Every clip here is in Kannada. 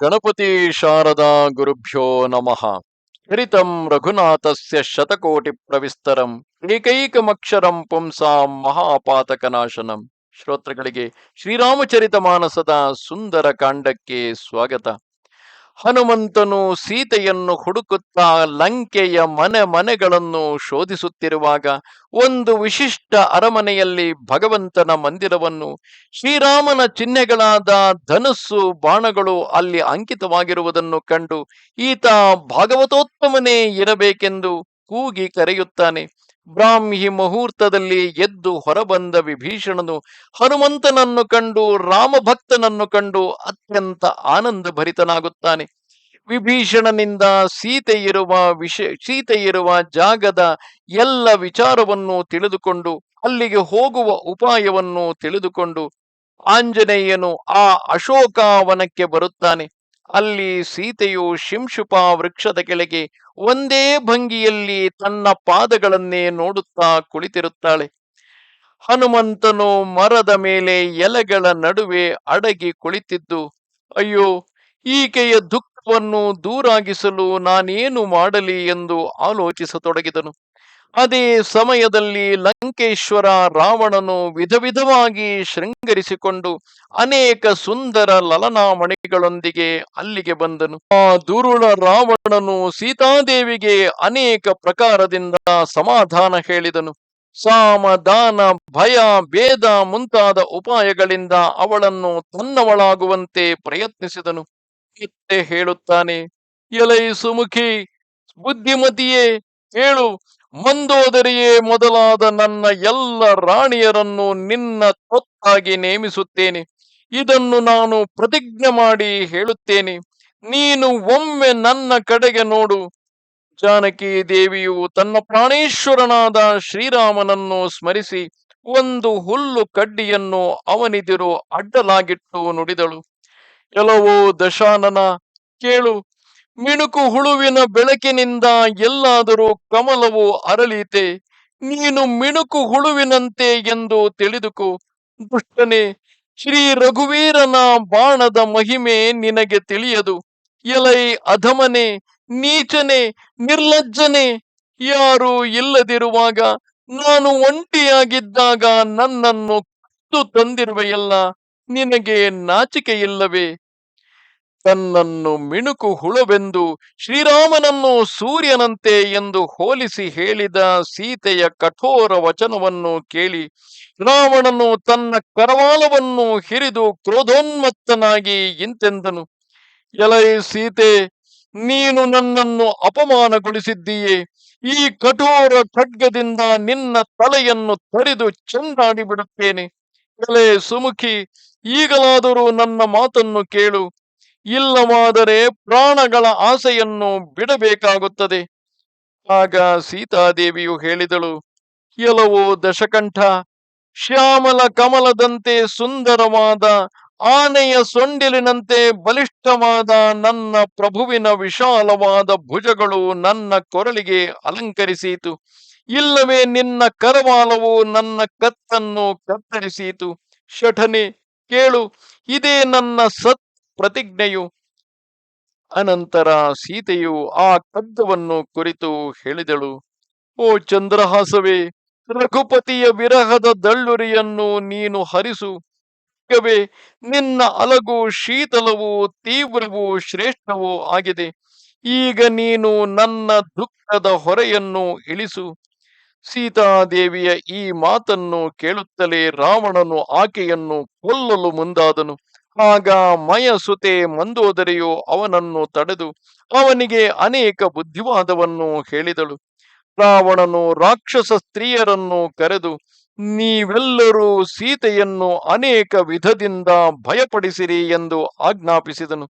ಗಣಪತಿ ಶಾರದಾ ಗುರುಭ್ಯೋ ನಮಃ. ಹರಿತಂ ರಘುನಾಥಸ್ಯ ಶತಕೋಟಿ ಪ್ರವಿಸ್ತರಂ, ಏಕೈಕಮಕ್ಷರಂ ಪುಂಸಾ ಮಹಾಪಾತಕನಾಶನಂ. ಶ್ರೋತೃಗಳಿಗೆ ಶ್ರೀರಾಮಚರಿತ ಮಾನಸದ ಸುಂದರ ಕಾಂಡಕ್ಕೆ ಸ್ವಾಗತ. ಹನುಮಂತನು ಸೀತೆಯನ್ನು ಹುಡುಕುತ್ತಾ ಲಂಕೆಯ ಮನೆ ಮನೆಗಳನ್ನು ಶೋಧಿಸುತ್ತಿರುವಾಗ ಒಂದು ವಿಶಿಷ್ಟ ಅರಮನೆಯಲ್ಲಿ ಭಗವಂತನ ಮಂದಿರವನ್ನು, ಶ್ರೀರಾಮನ ಚಿಹ್ನೆಗಳಾದ ಧನಸ್ಸು ಬಾಣಗಳು ಅಲ್ಲಿ ಅಂಕಿತವಾಗಿರುವುದನ್ನು ಕಂಡು ಈತ ಭಾಗವತೋತ್ತಮನೇ ಇರಬೇಕೆಂದು ಕೂಗಿ ಕರೆಯುತ್ತಾನೆ. ಬ್ರಾಹ್ಮಿ ಮುಹೂರ್ತದಲ್ಲಿ ಎದ್ದು ಹೊರಬಂದ ವಿಭೀಷಣನು ಹನುಮಂತನನ್ನು ಕಂಡು ರಾಮಭಕ್ತನನ್ನು ಕಂಡು ಅತ್ಯಂತ ಆನಂದ ಭರಿತನಾಗುತ್ತಾನೆ ವಿಭೀಷಣನಿಂದ ಸೀತೆ ಇರುವ ವಿಷ ಸೀತೆ ಇರುವ ಜಾಗದ ಎಲ್ಲ ವಿಚಾರವನ್ನು ತಿಳಿದುಕೊಂಡು, ಅಲ್ಲಿಗೆ ಹೋಗುವ ಉಪಾಯವನ್ನು ತಿಳಿದುಕೊಂಡು ಆಂಜನೇಯನು ಆ ಅಶೋಕಾವನಕ್ಕೆ ಬರುತ್ತಾನೆ. ಅಲ್ಲಿ ಸೀತೆಯು ಶಿಂಶುಪ ವೃಕ್ಷದ ಕೆಳಗೆ ಒಂದೇ ಭಂಗಿಯಲ್ಲಿ ತನ್ನ ಪಾದಗಳನ್ನೇ ನೋಡುತ್ತಾ ಕುಳಿತಿರುತ್ತಾಳೆ. ಹನುಮಂತನು ಮರದ ಮೇಲೆ ಎಲೆಗಳ ನಡುವೆ ಅಡಗಿ ಕುಳಿತಿದ್ದು, ಅಯ್ಯೋ ಈಕೆಯ ದುಃಖವನ್ನು ದೂರಾಗಿಸಲು ನಾನೇನು ಮಾಡಲಿ? ಎಂದು ಆಲೋಚಿಸತೊಡಗಿದನು. ಅದೇ ಸಮಯದಲ್ಲಿ ಲಂಕೇಶ್ವರ ರಾವಣನು ವಿಧ ವಿಧವಾಗಿ ಶೃಂಗರಿಸಿಕೊಂಡು ಅನೇಕ ಸುಂದರ ಲಲನಾಮಣಿಗಳೊಂದಿಗೆ ಅಲ್ಲಿಗೆ ಬಂದನು. ಆ ದುರುಳ ರಾವಣನು ಸೀತಾದೇವಿಗೆ ಅನೇಕ ಪ್ರಕಾರದಿಂದ ಸಮಾಧಾನ ಹೇಳಿದನು. ಸಾಮ ದಾನ ಭಯ, ಭೇದ ಮುಂತಾದ ಉಪಾಯಗಳಿಂದ ಅವಳನ್ನು ತನ್ನವಳಾಗುವಂತೆ ಪ್ರಯತ್ನಿಸಿದನು. ಮತ್ತೆ ಹೇಳುತ್ತಾನೆ, ಎಲೈ ಸುಮುಖಿ, ಬುದ್ಧಿಮತಿಯೇ, ಹೇಳು ಮಂದೋದರಿಯೇ ಮೊದಲಾದ ನನ್ನ ಎಲ್ಲ ರಾಣಿಯರನ್ನು ನಿನ್ನ ತೊತ್ತಾಗಿ ನೇಮಿಸುತ್ತೇನೆ. ಇದನ್ನು ನಾನು ಪ್ರತಿಜ್ಞೆ ಮಾಡಿ ಹೇಳುತ್ತೇನೆ. ನೀನು ಒಮ್ಮೆ ನನ್ನ ಕಡೆಗೆ ನೋಡು. ಜಾನಕಿ ದೇವಿಯು ತನ್ನ ಪ್ರಾಣೇಶ್ವರನಾದ ಶ್ರೀರಾಮನನ್ನು ಸ್ಮರಿಸಿ ಒಂದು ಹುಲ್ಲು ಕಡ್ಡಿಯನ್ನು ಅವನಿದಿರು ಅಡ್ಡಲಾಗಿಟ್ಟು ನುಡಿದಳು. ಎಲ್ಲವೋ ದಶಾನನ, ಕೇಳು ಮಿಣುಕು ಹುಳುವಿನ ಬೆಳಕಿನಿಂದ ಎಲ್ಲಾದರೂ ಕಮಲವು ಅರಳೀತೆ, ನೀನು ಮಿಣುಕು ಹುಳುವಿನಂತೆ ಎಂದು ತಿಳಿದುಕು. ದುಷ್ಟನೆ, ಶ್ರೀ ರಘುವೀರನ ಬಾಣದ ಮಹಿಮೆ ನಿನಗೆ ತಿಳಿಯದು. ಎಲೈ ಅಧಮನೆ, ನೀಚನೆ, ನಿರ್ಲಜ್ಜನೆ, ಯಾರು ಇಲ್ಲದಿರುವಾಗ ನಾನು ಒಂಟಿಯಾಗಿದ್ದಾಗ ನನ್ನನ್ನು ತಂದಿರುವೆಯಲ್ಲ, ನಿನಗೆ ನಾಚಿಕೆಯಿಲ್ಲವೇ? ತನ್ನನ್ನು ಮಿಣುಕು ಹುಳುವೆಂದು ಶ್ರೀರಾಮನನ್ನು ಸೂರ್ಯನಂತೆ ಎಂದು ಹೋಲಿಸಿ ಹೇಳಿದ ಸೀತೆಯ ಕಠೋರ ವಚನವನ್ನು ಕೇಳಿ ರಾವಣನು ತನ್ನ ಕರವಾಲವನ್ನು ಹಿರಿದು ಕ್ರೋಧೋನ್ಮತ್ತನಾಗಿ ಇಂತೆಂದನು. ಎಲೈ ಸೀತೆ, ನೀನು ನನ್ನನ್ನು ಅಪಮಾನಗೊಳಿಸಿದ್ದೀಯೇ. ಈ ಕಠೋರ ಖಡ್ಗದಿಂದ ನಿನ್ನ ತಲೆಯನ್ನು ತರಿದು ಚೆಂದಾಡಿ ಬಿಡುತ್ತೇನೆ ಎಲೆ ಸುಮುಖಿ, ಈಗಲಾದರೂ ನನ್ನ ಮಾತನ್ನು ಕೇಳು. ಇಲ್ಲವಾದರೆ ಪ್ರಾಣಗಳ ಆಸೆಯನ್ನು ಬಿಡಬೇಕಾಗುತ್ತದೆ. ಆಗ ಸೀತಾದೇವಿಯು ಹೇಳಿದಳು ಕೆಲವು ದಶಕಂಠ, ಶ್ಯಾಮಲ ಕಮಲದಂತೆ ಸುಂದರವಾದ, ಆನೆಯ ಸೊಂಡಿಲಿನಂತೆ ಬಲಿಷ್ಠವಾದ ನನ್ನ ಪ್ರಭುವಿನ ವಿಶಾಲವಾದ ಭುಜಗಳು ನನ್ನ ಕೊರಳಿಗೆ ಅಲಂಕರಿಸಿತು. ಇಲ್ಲವೇ ನಿನ್ನ ಕರವಾಲವು ನನ್ನ ಕತ್ತನ್ನು ಕತ್ತರಿಸಿತು. ಶಠನೆ ಕೇಳು, ಇದೇ ನನ್ನ ಸತ್ ಪ್ರತಿಜ್ಞೆಯು ಅನಂತರ ಸೀತೆಯು ಆ ಕಗ್ಗವನ್ನು ಕುರಿತು ಹೇಳಿದಳು, ಓ ಚಂದ್ರಹಾಸವೇ, ರಘುಪತಿಯ ವಿರಹದ ದಳ್ಳುರಿಯನ್ನು ನೀನು ಹರಿಸು. ನಿನ್ನ ಅಲಗು ಶೀತಲವು ತೀವ್ರವೂ ಶ್ರೇಷ್ಠವೂ ಆಗಿದೆ. ಈಗ ನೀನು ನನ್ನ ದುಃಖದ ಹೊರೆಯನ್ನು ಇಳಿಸು. ಸೀತಾದೇವಿಯ ಈ ಮಾತನ್ನು ಕೇಳುತ್ತಲೇ ರಾವಣನು ಆಕೆಯನ್ನು ಕೊಲ್ಲಲು ಮುಂದಾದನು. ಆಗ ಮಯಸುತೆ ಮಂದೋದರಿಯು ಅವನನ್ನು ತಡೆದು ಅವನಿಗೆ ಅನೇಕ ಬುದ್ಧಿವಾದವನ್ನು ಹೇಳಿದಳು. ರಾವಣನು ರಾಕ್ಷಸ ಸ್ತ್ರೀಯರನ್ನು ಕರೆದು, ನೀವೆಲ್ಲರೂ ಸೀತೆಯನ್ನು ಅನೇಕ ವಿಧದಿಂದ ಭಯಪಡಿಸಿರಿ ಎಂದು ಆಜ್ಞಾಪಿಸಿದನು.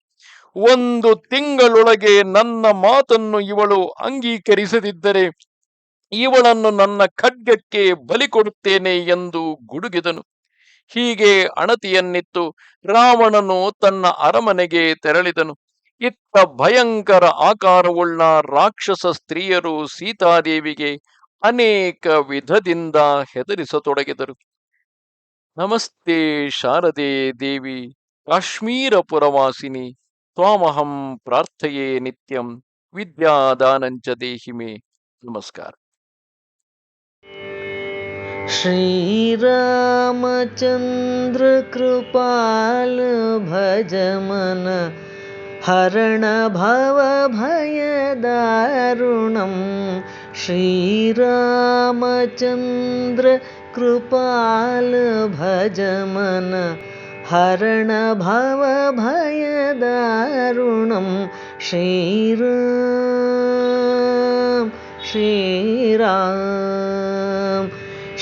ಒಂದು ತಿಂಗಳೊಳಗೆ ನನ್ನ ಮಾತನ್ನು ಇವಳು ಅಂಗೀಕರಿಸದಿದ್ದರೆ ಇವಳನ್ನು ನನ್ನ ಖಡ್ಗಕ್ಕೆ ಬಲಿ ಕೊಡುತ್ತೇನೆ ಎಂದು ಗುಡುಗಿದನು. ಹೀಗೆ ಅಣತಿಯನ್ನಿತ್ತು. ರಾವಣನು ತನ್ನ ಅರಮನೆಗೆ ತೆರಳಿದನು. ಇತ್ತ ಭಯಂಕರ ಆಕಾರವುಳ್ಳ ರಾಕ್ಷಸ ಸ್ತ್ರೀಯರು ಸೀತಾದೇವಿಗೆ ಅನೇಕ ವಿಧದಿಂದ ಹೆದರಿಸತೊಡಗಿದರು. ನಮಸ್ತೆ ಶಾರದೆ ದೇವಿ ಕಾಶ್ಮೀರ ಪುರವಾಸಿನಿ ತ್ವಾಮಹಂ ಪ್ರಾರ್ಥಯೇ ನಿತ್ಯಂ, ವಿದ್ಯಾದಾನಂಚ ದೇಹಿಮೆ. ನಮಸ್ಕಾರ. श्रीरामचन्द्र कृपाल भज मनः हरणभवभयद ऋणं श्रीरामचन्द्र कृपाल भजम हरणभवभयद ऋणं श्रीरु श्रीरा